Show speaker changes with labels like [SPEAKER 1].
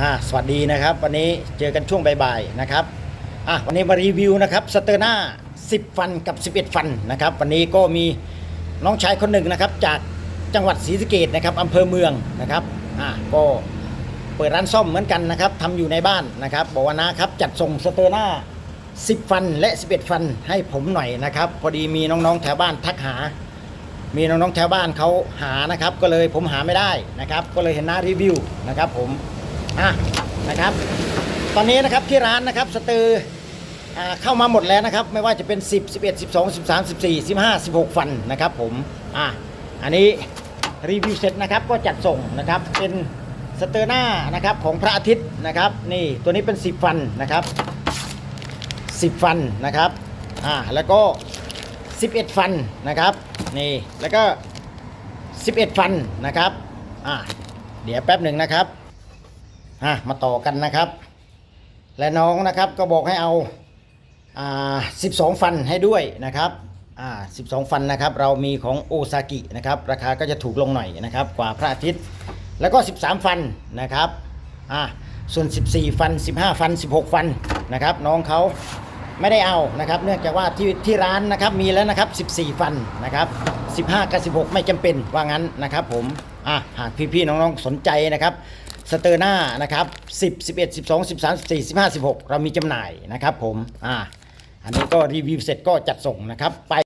[SPEAKER 1] อ่าสวัสดีนะครับ วันนี้เจอกันช่วงบ่ายๆนะครับอะวันนี้มารีวิวนะครับสเตอร์นา10 ฟันกับ 11 ฟันนะครับ วันนี้ก็มีน้องชายคนหนึ่งนะครับ จากจังหวัดศรีสะเกดนะครับอำเภอเมืองนะครับอะก็เปิดร้านซ่อมเหมือนกันนะครับทำอยู่ในบ้านนะครับบอกว่านะครับจัดส่งสเตอร์นา10 ฟันและ 11 ฟันให้ผมหน่อยนะครับ พอดีมีน้องๆแถวบ้านทักหา มีน้องๆแถวบ้านเขาหานะครับ ก็เลยผมหาไม่ได้นะครับ ก็เลยเห็นหน้ารีวิวนะครับ ผม อะนะครับ ตอนนี้นะครับที่ร้านนะครับสเตอร์อ่าเข้ามาหมดแล้วนะครับ ไม่ว่าจะเป็น 10 11 12 13 14 15 16 ฟันนะครับ ผมอะอันนี้รีวิวเสร็จนะครับก็จัดส่งนะครับเป็นสเตอร์หน้านะครับของพระอาทิตย์นะครับ นี่ตัวนี้เป็น 10 ฟันนะครับ 10 ฟันนะครับอ่าแล้วก็ 11 ฟันนะครับนี่แล้วก็ 11 ฟันนะครับอ่าเดี๋ยวแป๊บหนึ่งนะครับ อะมาต่อกันนะครับ และน้องนะครับก็บอกให้เอาอ่า12ฟันให้ด้วยนะครับอ่า12ฟันนะครับ เรามีของโอซากินะครับ ราคาก็จะถูกลงหน่อยนะครับ กว่าพระอาทิตย์ แล้วก็ 13 ฟันนะครับอ่าส่วน 14 ฟัน 15 ฟัน 16 ฟันนะครับ น้องเขาไม่ได้เอานะครับ เนื่องจากว่าที่ที่ร้านนะครับมีแล้วนะครับ 14 ฟันนะครับ 15 กับ 16 ไม่จำเป็นว่างั้นนะครับ ผมอะหากพี่ๆน้องๆสนใจนะครับ สเตอร์หน้านะครับ10 11 12 13 14 15 16 เรามีจำหน่ายนะครับผมอ่าอันนี้ก็รีวิวเสร็จก็จัดส่งนะครับไป